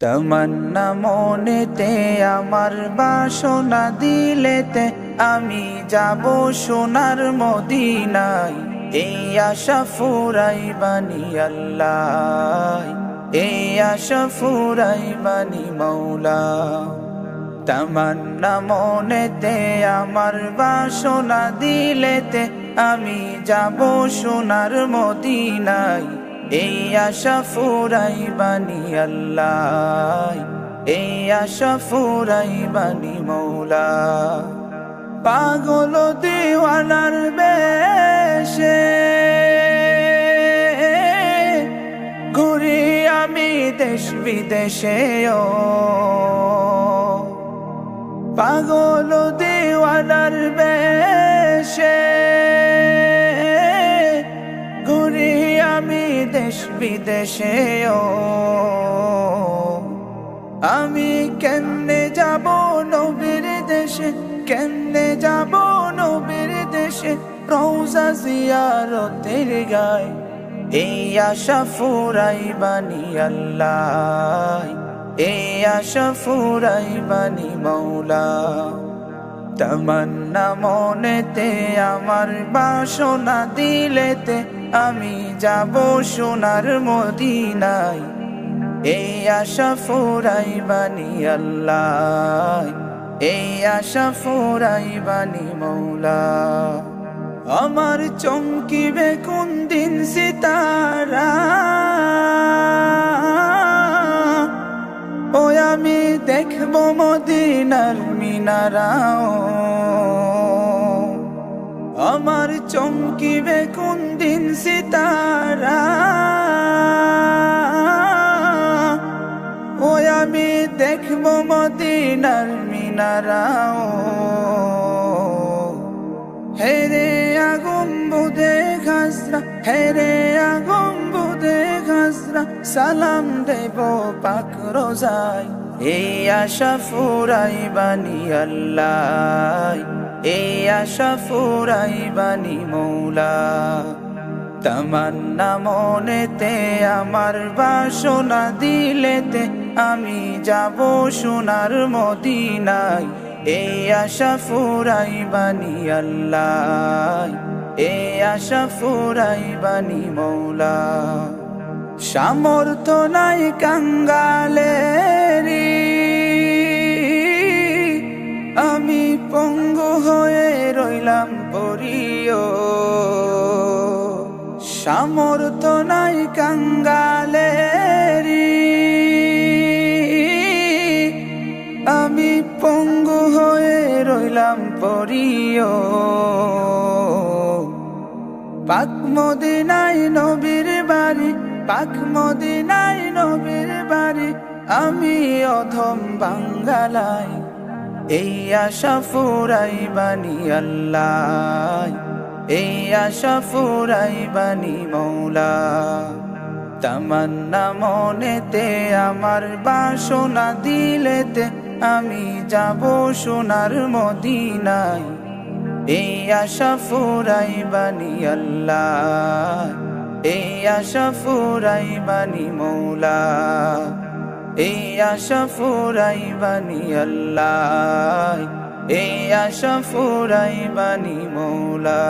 তমন্না মনেতে আমার বাসনা দিলেতে আমি যাব সোনার মদিনায়। এই আশা ফুরাই বানি আল্লাহ, এই আশা ফুরাই বানি মৌলা তমন্না মনেতে আমার বাসনা দিলেতে আমি যাব সোনার মদিনায়। এই আশা ফুরাই বানি আল্লাহ, এই আশা ফুরাই বানি মৌলা। পাগল দিওয়ানার বেশে ঘুরি আমি দেশ বিদেশে ও পাগল দিওয়ানার বেশে দেশ বিদেশে আমি কেমনে যাব নবীর দেশে? কেমনে যাব নবীর দেশে? রোজা জিয়ারতের গায় এই আশা ফুরাই বানি আল্লাহ। এই আশা ফুরাই বানি মৌলা তমন্না মনেতে আমার বাসনা দিলেতে আমি যাব সোনার মদিনায়। এই আশা ফুরাই বানি আল্লাহ, এই আশা ফুরাই বানি মৌলা। আমার চমকিবে কোন দিন সিতারা দেখব মদিনার মিনারাও। আমার চমকিবে কোন দিন সিতারা। ও আমি দেখব মদিনার মিনারাও। হেরে আগুন বুদে খাসরা হেরে আগুন বুদে খাসরা সালাম দেব পাক রোজাই এই আশা ফুরাই বানি আল্লাহ, এই আশা ফুরাই বানি মৌলা। তমন্না মনেতে, আমার বাসনা দিলেতে, আমি যাব সোনার মদিনায়। এই আশা ফুরাই বানি আল্লাহ, এই আশা ফুরাই বানি মৌলা। সামর্থ নাই কাঙ্গালেরি। আমি পঙ্গু হয়ে রইলাম পরিও সামর্থ নাই কাঙ্গালেরি। আমি পঙ্গু হয়ে রইলাম পরিও পাক নবীর পাক মদিনাই নবীর বাড়ি, আমি অধম বাঙ্গালাই। এই আশা ফুরাই বানি আল্লাহ, এই আশা ফুরাই বানি মৌলা। তমন্না মনেতে আমার বাসনা দিলেতে, আমি যাব সোনার মদিনায়। এই আশা ফুরাই বানি আল্লাহ এই আশা ফুরাই বানি মৌলা। এই আশা ফুরাই বানি আল্লাহ। এই আশা ফুরাই মৌলা।